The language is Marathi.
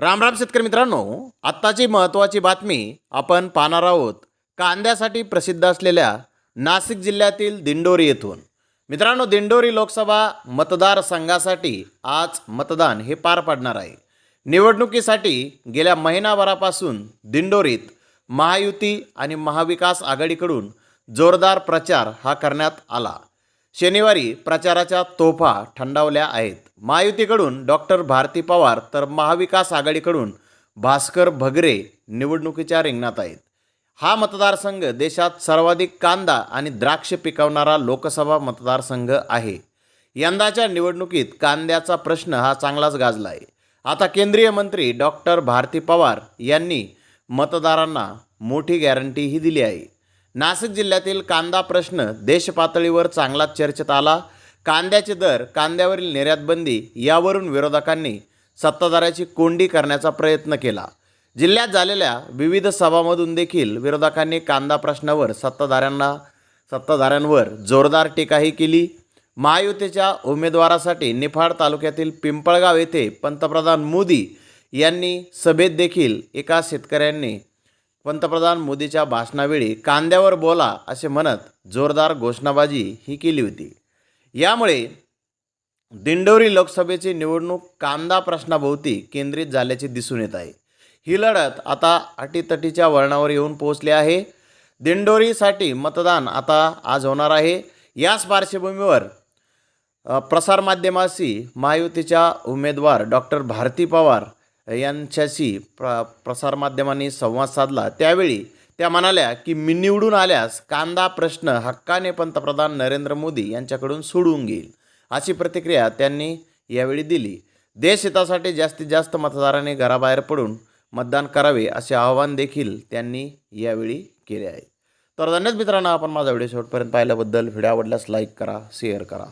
राम राम शेतकरी मित्रांनो आत्ताची महत्त्वाची बातमी आपण पाहणार आहोत कांद्यासाठी प्रसिद्ध असलेल्या नाशिक जिल्ह्यातील दिंडोरी येथून. मित्रांनो दिंडोरी लोकसभा मतदारसंघासाठी आज मतदान हे पार पडणार आहे. निवडणुकीसाठी गेल्या महिनाभरापासून दिंडोरीत महायुती आणि महाविकास आघाडीकडून जोरदार प्रचार हा करण्यात आला. शनिवारी प्रचाराच्या तोफा थंडावल्या आहेत. महायुतीकडून डॉक्टर भारती पवार तर महाविकास आघाडीकडून भास्कर भगरे निवडणुकीच्या रिंगणात आहेत. हा मतदारसंघ देशात सर्वाधिक कांदा आणि द्राक्ष पिकवणारा लोकसभा मतदारसंघ आहे. यंदाच्या निवडणुकीत कांद्याचा प्रश्न हा चांगलाच गाजला आहे आता केंद्रीय मंत्री डॉक्टर भारती पवार यांनी मतदारांना मोठी गॅरंटीही दिली आहे. नाशिक जिल्ह्यातील कांदा प्रश्न देशपातळीवर चांगलाच चर्चेत आला. कांद्याचे दर कांद्यावरील निर्यातबंदी यावरून विरोधकांनी सत्ताधाऱ्याची कोंडी करण्याचा प्रयत्न केला. जिल्ह्यात झालेल्या विविध सभामधून देखील विरोधकांनी कांदा प्रश्नावर सत्ताधाऱ्यांना सत्ताधाऱ्यांवर जोरदार टीकाही केली. महायुतीच्या उमेदवारासाठी निफाड तालुक्यातील पिंपळगाव येथे पंतप्रधान मोदी यांनी सभेत देखील एका शेतकऱ्यांनी पंतप्रधान मोदीच्या भाषणावेळी कांद्यावर बोला असे म्हणत जोरदार घोषणाबाजी ही केली होती. यामुळे दिंडोरी लोकसभेची निवडणूक कांदा प्रश्नाभोवती केंद्रित झाल्याचे दिसून येत आहे. ही लढत आता अटीतटीच्या वळणावर येऊन पोहोचली आहे. दिंडोरीसाठी मतदान आता आज होणार आहे. याच पार्श्वभूमीवर प्रसारमाध्यमाशी महायुतीच्या उमेदवार डॉक्टर भारती पवार यांच्याशी प्र प्रसारमाध्यमांनी संवाद साधला. त्यावेळी त्या म्हणाल्या की मी निवडून आल्यास कांदा प्रश्न हक्काने पंतप्रधान नरेंद्र मोदी यांच्याकडून सोडवून घेईल अशी प्रतिक्रिया त्यांनी यावेळी दिली. देशहितासाठी जास्तीत जास्त मतदारांनी घराबाहेर पडून मतदान करावे असे आवाहन देखील त्यांनी यावेळी केले आहे. तर धन्यवाद मित्रांनो आपण माझा व्हिडिओ शेवटपर्यंत पाहिल्याबद्दल. व्हिडिओ आवडल्यास लाईक करा शेअर करा.